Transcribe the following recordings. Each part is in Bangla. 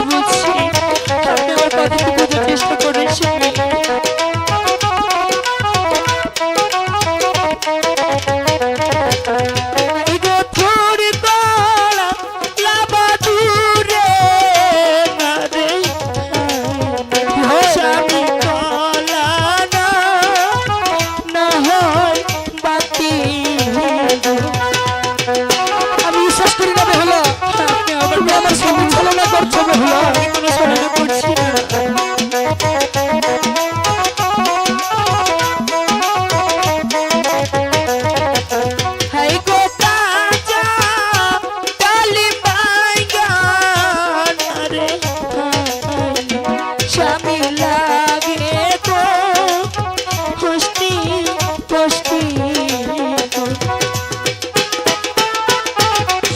Come on. তুমি আমার স্বামী চালনা করছ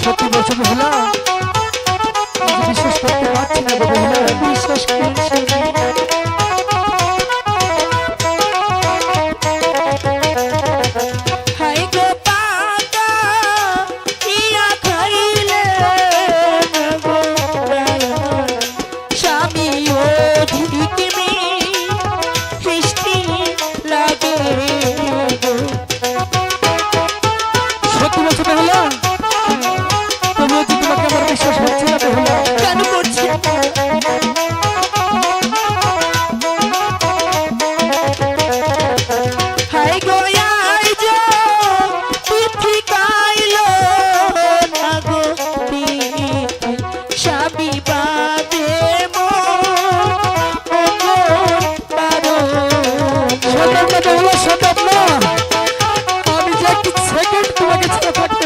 সত্যি বলছো ভোলা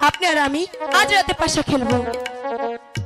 আপনি আর আমি আজ রাতে পাশা খেলব।